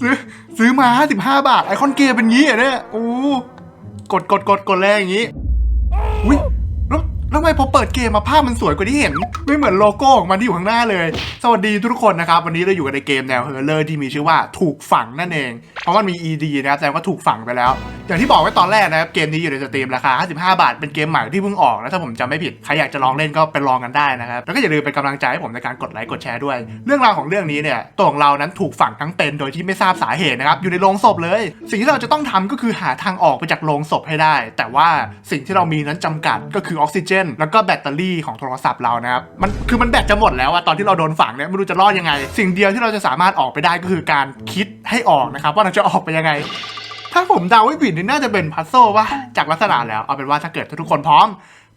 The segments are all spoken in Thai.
ซื้อซื้อมา 55 บาท ไอคอนเกมเป็นงี้เหรอเนี่ยโอ้กดกดกดกดแรงอย่างงี้อุ้ย แล้วทำไมพอเปิดเกมมาภาพมันสวยกว่าที่เห็น ไม่เหมือนโลโก้ของมันที่อยู่ข้างหน้าเลย สวัสดีทุกคนนะครับ วันนี้เราอยู่กันในเกมแนวเฮอร์เลอร์ที่มีชื่อว่าถูกฝังนั่นเอง เพราะมันมี ED นะครับแสดงว่าถูกฝังไปแล้ว อย่างที่บอกไว้ตอนแรกนะครับเกมนี้อยู่ในสตรีมราคา 55 บาท เป็นเกมใหม่ที่เพิ่งออกนะถ้าผมจำไม่ผิดใครอยากจะลองเล่นก็ไปลองกันได้นะครับแล้วก็อย่าลืมเป็นกำลังใจให้ผมในการกดไลค์กดแชร์ด้วย เรื่องราวของเรื่องนี้เนี่ยตัวของเรานั้นถูกฝังทั้งเป็นโดยที่ไม่ทราบสาเหตุนะครับอยู่ในโรงศพเลย สิ่งที่เราจะต้องทำก็คือหาทางออกไปจากโรงศพให้ได้ แต่ว่าสิ่งที่เรามีนั้นจำกัดก็คือออกซิเจนแล้วก็แบตเตอรี่ของโทรศัพท์เรานะครับมันคือมันแบตจะหมดแล้วอะตอนที่เราโดนฝังเนี่ยไม่รู้จะรอดยังไง สิ่งเดียวที่เราจะสามารถออกไปได้ก็คือการคิดให้ออกนะครับว่าเราจะออกไปยังไงถ้าผมเดาไม่ผิดนี่น่าจะเป็นพัซโซว่าจากลักษณะแล้วเอาเป็นว่าถ้าเกิดทุกคนพร้อม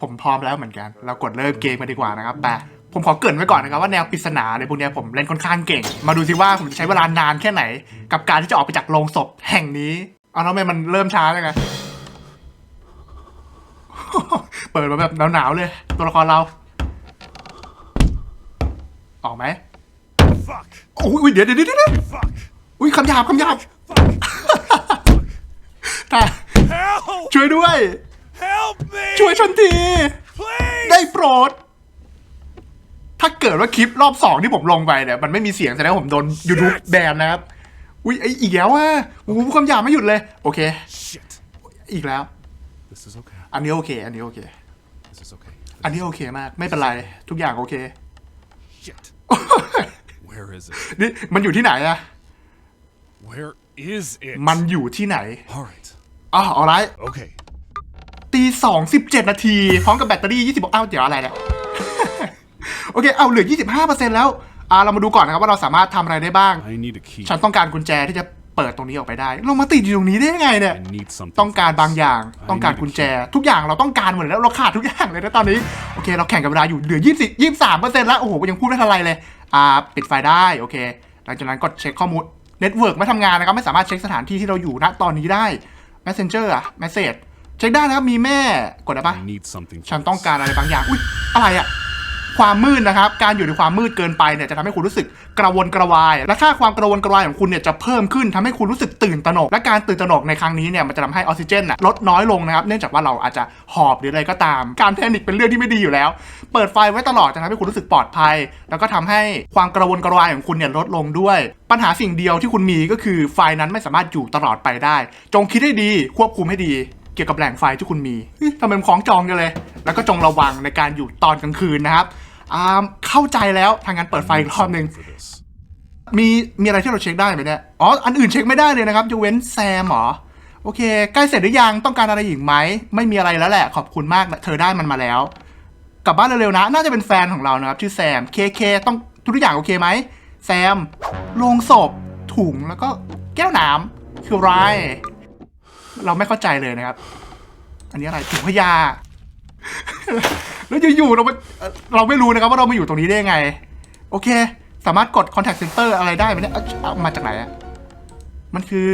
ผมพร้อมแล้วเหมือนกัน เรากดเริ่มเกมกันดีกว่านะครับแต่ผมขอเกรินไว้ก่อนนะครับว่าแนวปริศนาในพวกนี้ผมเล่นค่อนข้างเก่ง มาดูสิว่าผมจะใช้เวลานานแค่ไหน กับการที่จะออกไปจากโรงศพแห่งนี้เอาแล้วทำไมมันเริ่มช้าเลยไง เปิดมาแบบหนาวๆเลย ตัวละครเรา ออกไหม Fuck! โอ้ยเดี๋ยวเดี๋ยวเดี๋ยวเดี๋ยว Fuck! อุ้ยคำหยาบคำหยาบแต่ Help! ช่วยด้วย Help me! ช่วยฉันที Please! ได้โปรด ถ้าเกิดว่าคลิปรอบสองที่ผมลงไปเนี่ย มันไม่มีเสียงแสดงว่าผมโดน YouTube แบนนะครับ อุ้ยไออีกแล้วอะโอ้โหคำหยาบไม่หยุดเลย โอเค Shit. อีกแล้ว This is okay. อันนี้โอเค อันนี้โอเค This is okay. อันนี้โอเคมาก ไม่เป็นไร ทุกอย่างโอเค Shit. Where is it? นี่มันอยู่ที่ไหนอะ Where is it? มันอยู่ที่ไหน All right. อ๋อเอาไร Okay. ตีสองสิบเจ็ดนาที พร้อมกับแบตเตอรี่ยี่สิบอ้าว เดี๋ยวอะไรเนี่ย โอเค เอาเหลือยี่สิบห้าเปอร์เซ็นต์แล้ว อ่า เรามาดูก่อนนะครับว่าเราสามารถทำอะไรได้บ้าง I need a key. ฉันต้องการกุญแจที่จะ เปิดตรงนี้ออกไปได้เรามาติดอยู่ตรงนี้ได้ยังไงเนี่ย I need something. ต้องการ fast. บางอย่าง I ต้องการ need a กุญแจ key. ทุกอย่างเราต้องการหมดแล้ว เราขาดทุกอย่างเลยนะตอนนี้ โอเค เราแข่งกับเวลาอยู่ เหลือยี่สิบยี่สามเปอร์เซ็นต์แล้ว โอ้โห ยังพูดไม่ทันไรเลย อ่า ปิดไฟได้ โอเค หลังจากนั้นกดเช็คข้อมูล เน็ตเวิร์กไม่ทำงานนะครับ ไม่สามารถเช็คสถานที่ที่เราอยู่ณตอนนี้ได้ Messenger อะ Message เช็คได้นะครับ มีแม่ กดได้ปะ I need something. ฉันต้องการอะไรบางอย่าง อุ้ยอะไรอะ ความมืดนะครับ การอยู่ในความมืดเกินไปเนี่ยจะทำให้คุณรู้สึกกระวนกระวาย และค่าความกระวนกระวายของคุณเนี่ยจะเพิ่มขึ้นทำให้คุณรู้สึกตื่นตระหนก และการตื่นตระหนกในครั้งนี้เนี่ยมันจะทำให้ออกซิเจนน่ะลดน้อยลงนะครับ เนื่องจากว่าเราอาจจะหอบหรืออะไรก็ตาม การแพนิคเป็นเรื่องที่ไม่ดีอยู่แล้ว เปิดไฟไว้ตลอดจะทำให้คุณรู้สึกปลอดภัย แล้วก็ทำให้ความกระวนกระวายของคุณเนี่ยลดลงด้วย ปัญหาสิ่งเดียวที่คุณมีก็คือไฟนั้นไม่สามารถอยู่ตลอดไปได้ จงคิดให้ดีควบคุมให้ดี เกี่ยวกับแหล่งไฟที่คุณมีทำไมมันคล้องจองกันเลย แล้วก็จงระวังในการอยู่ตอนกลางคืนนะครับอ่าเข้าใจแล้วทางนั้นเปิดไฟอีกรอบหนึ่งมีมีอะไรที่เราเช็คได้ไหมเนี่ยอ๋ออันอื่นเช็คไม่ได้เลยนะครับยกเว้นแซมเหรอโอเค ใกล้เสร็จหรือยังต้องการอะไรอีกไหมไม่มีอะไรแล้วแหละ ขอบคุณมากเธอได้มันมาแล้ว กลับบ้านเร็วๆนะ น่าจะเป็นแฟนของเรานะครับ ชื่อแซมเคเคต้องทุกอย่างโอเคไหมแซมโลงศพถุงแล้วก็แก้วน้ำคือไร เราไม่เข้าใจเลยนะครับ อันนี้อะไรถุงพยาแล้วอยู่ๆเราไม่เอ่อเราไม่รู้นะครับว่าเรามาอยู่ตรงนี้ได้ยังไง โอเค สามารถกด contact center อะไรได้ไหมเนี่ยเอ้าเอามาจากไหนอะมันคือ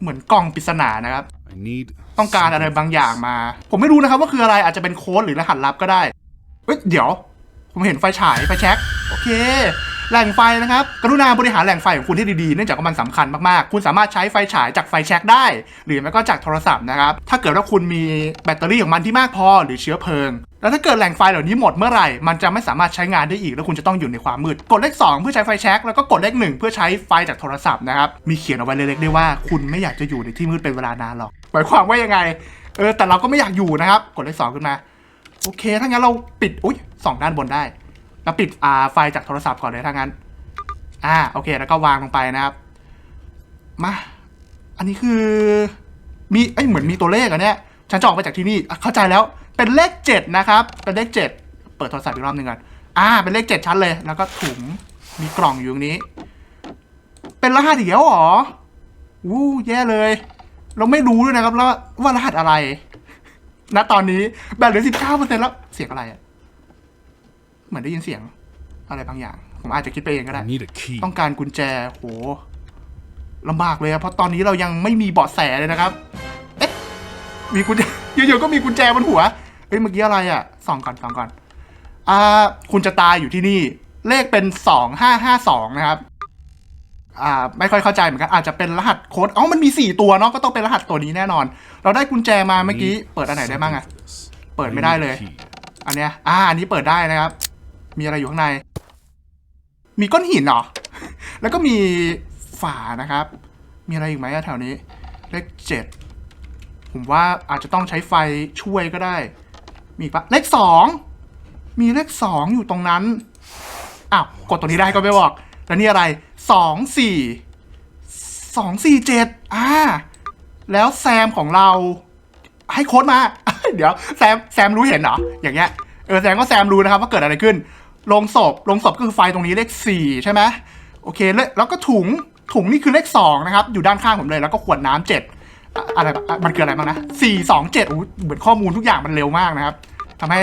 เหมือนกล่องปริศนานะครับ I need. ต้องการอะไร something บางอย่างมา ผมไม่รู้นะครับว่าคืออะไรอาจจะเป็นโค้ดหรือรหัสลับก็ได้เอ้ยเดี๋ยว ผมเห็นไฟฉายไฟแช็กโอเค แหล่งไฟนะครับ กรุณาบริหารแหล่งไฟของคุณให้ดีๆ เนื่องจากว่ามันสำคัญมากๆ คุณสามารถใช้ไฟฉายจากไฟแช็กได้ หรือไม่ก็จากโทรศัพท์นะครับ ถ้าเกิดว่าคุณมีแบตเตอรี่ของมันที่มากพอหรือเชื้อเพลิง แล้วถ้าเกิดแหล่งไฟเหล่านี้หมดเมื่อไหร่ มันจะไม่สามารถใช้งานได้อีก แล้วคุณจะต้องอยู่ในความมืด กดเลข 2 เพื่อใช้ไฟแช็กแล้วก็กดเลข1เพื่อใช้ไฟจากโทรศัพท์นะครับ มีเขียนเอาไว้เล็กๆด้วยว่าคุณไม่อยากจะอยู่ในที่มืดเป็นเวลานานหรอกหมายความว่ายังไง เออ แต่เราก็ไม่อยากอยู่นะครับ กดเลขสองขึ้นมา โอเค ถ้างั้นเราปิด อุ้ยสองด้านบนได้ แล้วปิดอ่าไฟจากโทรศัพท์ก่อนเลยถ้างั้น อ่าโอเค แล้วก็วางลงไปนะครับ มา อันนี้คือ มีเอ้ยเหมือนมีตัวเลขอะเนี่ยฉันจะออกไปจากที่นี่เข้าใจแล้วเป็นเลขเจ็ดนะครับ เป็นเลขเจ็ดเปิดโทรศัพท์อีกรอบหนึ่งก่อนอ่า เป็นเลขเจ็ดชั้นเลย แล้วก็ถุงมีกล่องอยู่ตรงนี้ เป็นรหัสอีกแล้วเหรอวู้แย่เลย เราไม่รู้ด้วยนะครับแล้วว่ารหัสอะไรณตอนนี้แบตเหลือสิบเก้าเปอร์เซ็นแล้วเสียงอะไรอะ มือนได้ยินเสียง อะไรบางอย่าง ผมอาจจะคิดไปเองก็ได้ I need a key. ต้องการกุญแจ โหลำบากเลยอะเพราะตอนนี้เรายังไม่มีเบาะแสเลยนะครับ เอ๊ะ มีกุญแจอยู่ๆก็มีกุญแจบนหัว เฮ้ย เมื่อกี้อะไรอะส่องก่อนส่องก่อน อ่า คุณจะตายอยู่ที่นี่ เลขเป็นสองห้าห้าสองนะครับ อ่า ไม่ค่อยเข้าใจเหมือนกัน อาจจะเป็นรหัสโค้ดอ๋อมันมีสี่ตัวเนาะ ก็ต้องเป็นรหัสตัวนี้แน่นอน เราได้กุญแจมาเมื่อกี้ เปิดอันไหนได้บ้างอะ Something for this. เปิด I ไม่ได้ need a เลย key. อันเนี้ย อ่า อันนี้เปิดได้นะครับ มีอะไรอยู่ข้างใน มีก้อนหินเหรอ แล้วก็มีฝานะครับ มีอะไรอีกไหมแถวนี้ เลขเจ็ด ผมว่าอาจจะต้องใช้ไฟช่วยก็ได้ มีปะเลขสอง มีเลขสองอยู่ตรงนั้น อ้าว กดตัวนี้ได้ก็ไม่บอก แล้วนี่อะไร สองสี่ สองสี่เจ็ด อ่า แล้วแซมของเรา ให้โค้ดมา เดี๋ยวแซม แซมรู้เห็นเหรอ อย่างเงี้ย เออแซมก็แซมรู้นะครับว่าเกิดอะไรขึ้น ลงศพลงศพก็คือไฟตรงนี้เลขสี่ใช่ไหมโอเคแล้วแล้วก็ถุงถุงนี่คือเลขสองนะครับ อยู่ด้านข้างผมเลยแล้วก็ขวดน้ำเจ็ดอะอะไรอะมันคืออะไรบ้างนะสี่สองเจ็ดเหมือนข้อมูลทุกอย่างมันเร็วมากนะครับทำให้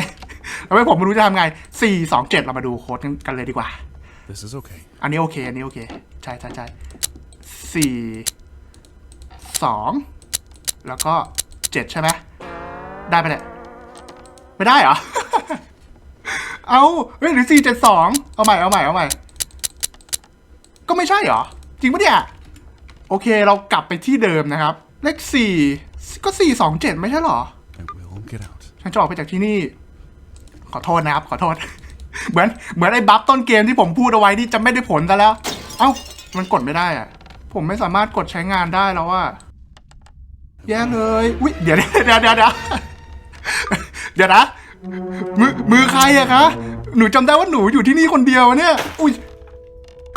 ทำให้ผมไม่รู้จะทำไงสี่สองเจ็ดเรามาดูโค้ดกันเลยดีกว่า This is okay. อันนี้โอเค อันนี้โอเค ใช่ใช่ใช่สี่สองแล้วก็เจ็ดใช่ไหมได้ไปเลยไม่ได้เหรอ เอาเฮ้ยหรือสี่เจ็ดสองเอาใหม่เอาใหม่เอาใหม่ ก็ไม่ใช่เหรอ จริงปะเนี่ย โอเคเรากลับไปที่เดิมนะครับ เลขสี่ก็สี่สองเจ็ดไม่ใช่เหรอ I will get out. ฉันจะออกไปจากที่นี่ ขอโทษนะครับ ขอโทษ เหมือนเหมือนไอ้บัฟต้นเกมที่ผมพูดเอาไว้ที่จะไม่ได้ผลซะแล้ว เอ้า มันกดไม่ได้อะผมไม่สามารถกดใช้งานได้แล้วว่าแย่เลย อุ้ยเดี๋ยวเดี๋ยวเดี๋ยวเดี๋ยวเดี๋ยวนะ มือมือใครอะคะ หนูจำได้ว่าหนูอยู่ที่นี่คนเดียวเนี่ย อุ้ย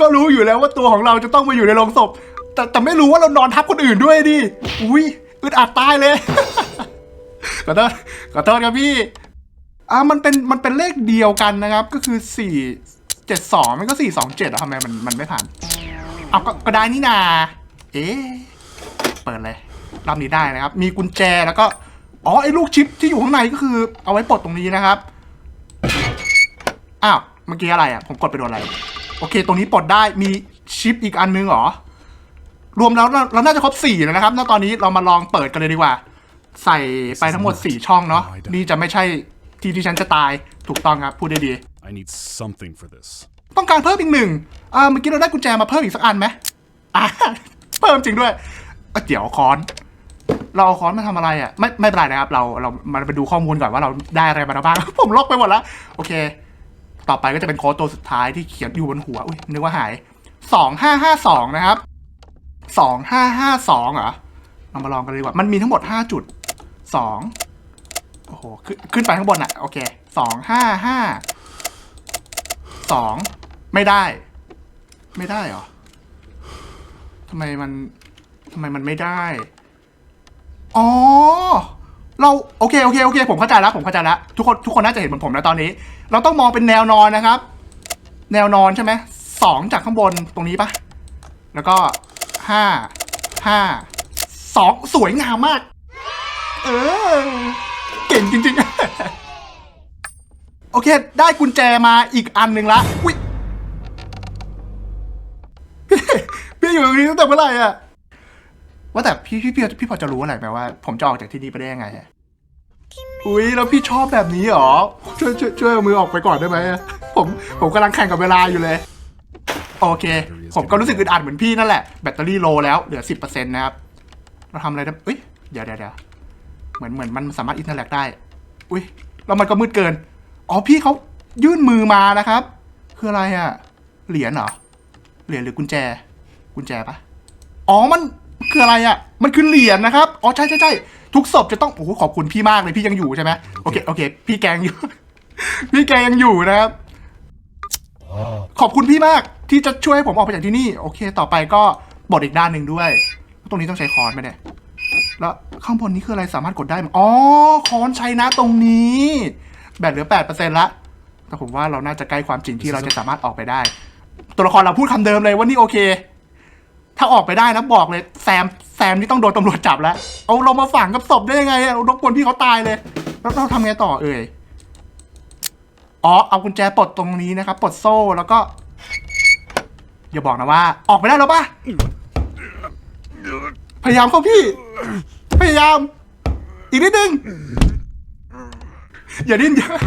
ก็รู้อยู่แล้วว่าตัวของเราจะต้องมาอยู่ในโรงศพ แต่แต่ไม่รู้ว่าเรานอนทับคนอื่นด้วยดิ อุ้ยอึดอัดตายเลย ขอโทษขอโทษครับพี่ อ่ามันเป็นมันเป็นเลขเดียวกันนะครับ ก็คือสี่เจ็ดสองมันก็สี่สองเจ็ดอะทำไมมันมันไม่ผ่านเอาก็ก็ได้นี่นา เอ๊ะเปิดเลยรอบนี้ได้นะครับ มีกุญแจแล้วก็ อ๋อไอ้ลูกชิปที่อยู่ข้างในก็คือเอาไว้ปลดตรงนี้นะครับ อ้าวเมื่อกี้อะไรอะ ผมกดไปโดนอะไร โอเค ตรงนี้ปลดได้มีชิปอีกอันนึงเหรอ รวมแล้วเราเราน่าจะครบสี่แล้วนะครับ ณ ตอนนี้เรามาลองเปิดกันเลยดีกว่า ใส่ไปทั้งหมดสี่ช่องเนาะ นี่จะไม่ใช่ที่ที่ฉันจะตาย ถูกต้องครับ พูดได้ดี I need something for this. ต้องการเพิ่มอีกหนึ่งอ่าเมื่อกี้เราได้กุญแจมาเพิ่มอีกสักอันไหมอ่าเพิ่มจริงด้วยอะเดี๋ยวค้อน เราเอาค้อนมาทำอะไรอะไม่ไม่เป็นไรนะครับ เราเรามาไปดูข้อมูลก่อนว่าเราได้อะไรมาบ้าง ผมลอกไปหมดแล้ว โอเค ต่อไปก็จะเป็นโค้ดตัวสุดท้ายที่เขียนอยู่บนหัวอุ้ยนึกว่าหายสองห้าห้าสองนะครับสองห้าห้าสองเหรอเรามาลองกันเลยดีกว่ามันมีทั้งหมดห้าจุดสองโอ้โหขึ้นขึ้นไปข้างบนอะ โอเคสองห้าห้าสองไม่ได้ ไม่ได้เหรอทำไมมันทำไมมันไม่ได้ อ๋อ เราโอเคโอเคโอเค ผมเข้าใจแล้วผมเข้าใจแล้วทุกคนทุกคนน่าจะเห็นเหมือนผมแล้วตอนนี้ เราต้องมองเป็นแนวนอนนะครับ แนวนอนใช่ไหมสองจากข้างบนตรงนี้ปะแล้วก็ห้าห้าสองสวยงามมาก เออ เก่งจริง ๆ โอเค ได้กุญแจมาอีกอันหนึ่งละอุ้ยพี่พี่อยู่ตรงนี้ตั้งแต่เมื่อไหร่อะ ว่าแต่พี่พี่พี่พี่พอจะรู้อะไรไหมว่า ผมจะออกจากที่นี่ไปได้ยังไงอะอุ้ยแล้วพี่ชอบแบบนี้เหรอช่วยช่วยช่วยเอามือออกไปก่อนได้ไหมผมผมกำลังแข่งกับเวลาอยู่เลย โอเค ผมก็รู้สึกอึดอัดเหมือนพี่นั่นแหละแบตเตอรี่โลแล้วเหลือสิบเปอร์เซ็นต์นะครับ เราทำอะไรได้เอ้ยเดี๋ยวเดี๋ยวเดี๋ยวเหมือนเหมือนมันสามารถอินเทอร์แลกได้ อุ้ยแล้วมันก็มืดเกินอ๋อพี่เขายื่นมือมานะครับ คืออะไรอะเหรียญเหรอเหรียญหรือกุญแจ กุญแจปะอ๋อมัน คืออะไรอะ่ะ มันคือเหรียญนะครับ อ๋อใช่ใช่ใช่ทุกศพจะต้อง โอ้โห ขอบคุณพี่มากเลยพี่ยังอยู่ใช่ไหมโอเค โอเค พี่แกงอยู่ พี่แกยังอยู่นะครับ ขอบคุณพี่มากที่จะช่วยให้ผมออกไปจากที่นี่ โอเค ต่อไปก็บทอีกด้านหนึ่งด้วย ตรงนี้ต้องใช้ค้อนไหมเนี่ย แล้วข้างบนนี้คืออะไรสามารถกดได้ไหมอ๋อค้อนใช้นะตรงนี้ แบตเหลือแปดเปอร์เซ็นต์ละ แต่ผมว่าเราน่าจะใกล้ความจริงที่เราจะสามารถออกไปได้ ตัวละครเราพูดคำเดิมเลยว่านี่โอเค ถ้าออกไปได้นะบอกเลย แซมแซมนี่ต้องโดนตำรวจจับแล้ว เอาเรามาฝังกับศพได้ยังไงอะรบกวนพี่เขาตายเลยแล้วเราทำไงต่อเอ่ยอ๋อเอากุญแจปลดตรงนี้นะครับปลดโซ่แล้วก็ อย่าบอกนะว่า ออกไปได้แล้วปะพยายามเข้าพี่ พยายาม อีกนิดนึงอย่าดิ้นเยอะ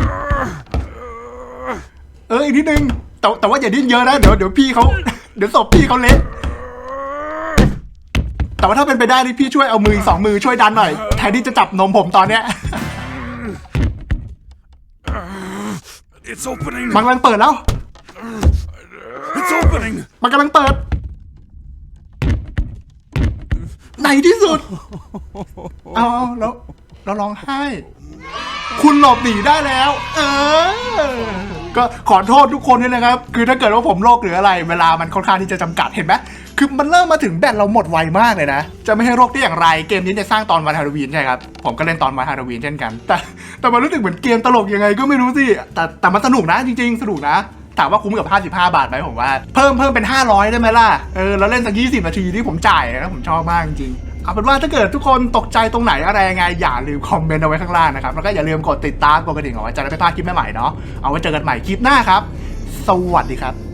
เอออีกนิดนึงแต่แต่ว่าอย่าดิ้นเยอะนะเดี๋ยวเดี๋ยวพี่เขาเดี๋ยวศพพี่เขาเละ แต่ว่าถ้าเป็นไปได้นี่พี่ช่วยเอามืออีกสองมือช่วยดันหน่อยแทนที่จะจับนมผมตอนเนี้ย It's opening. มันกำลังเปิดแล้ว It's opening. มันกำลังเปิด ในที่สุด เอาเอาแล้วเราร้องไห้ คุณหลบหนีได้แล้ว เออ ก็ขอโทษทุกคนด้วยนะครับ คือถ้าเกิดว่าผมโรคหรืออะไร เวลามันค่อนข้างที่จะจำกัดเห็นไหม คือมันเริ่มมาถึงแบตเราหมดไวมากเลยนะ จะไม่ให้โรคได้อย่างไรเกมนี้จะสร้างตอนวันฮาโลวีนใช่ครับ ผมก็เล่นตอนวันฮาโลวีนเช่นกัน แต่แต่มันรู้สึกเหมือนเกมตลกยังไงก็ไม่รู้สิ แต่แต่มันสนุกนะจริง ๆ สนุกนะถามว่าคุ้มกับ 55 บาทไหมผมว่า เพิ่มเพิ่มเป็น 500 ได้ไหมล่ะ เออ แล้วเล่นสัก 20 นาทีที่ผมจ่ายนะผมชอบมากจริงๆเอาเป็นว่าถ้าเกิดทุกคนตกใจตรงไหนอะไรยังไง อย่าลืมคอมเมนต์เอาไว้ข้างล่างนะครับ แล้วก็อย่าลืมกดติดตามกดกระดิ่งเอาไว้จะได้ไม่พลาดคลิปใหม่ๆเนาะเอาไว้เจอกันใหม่คลิปหน้าครับ สวัสดีครับ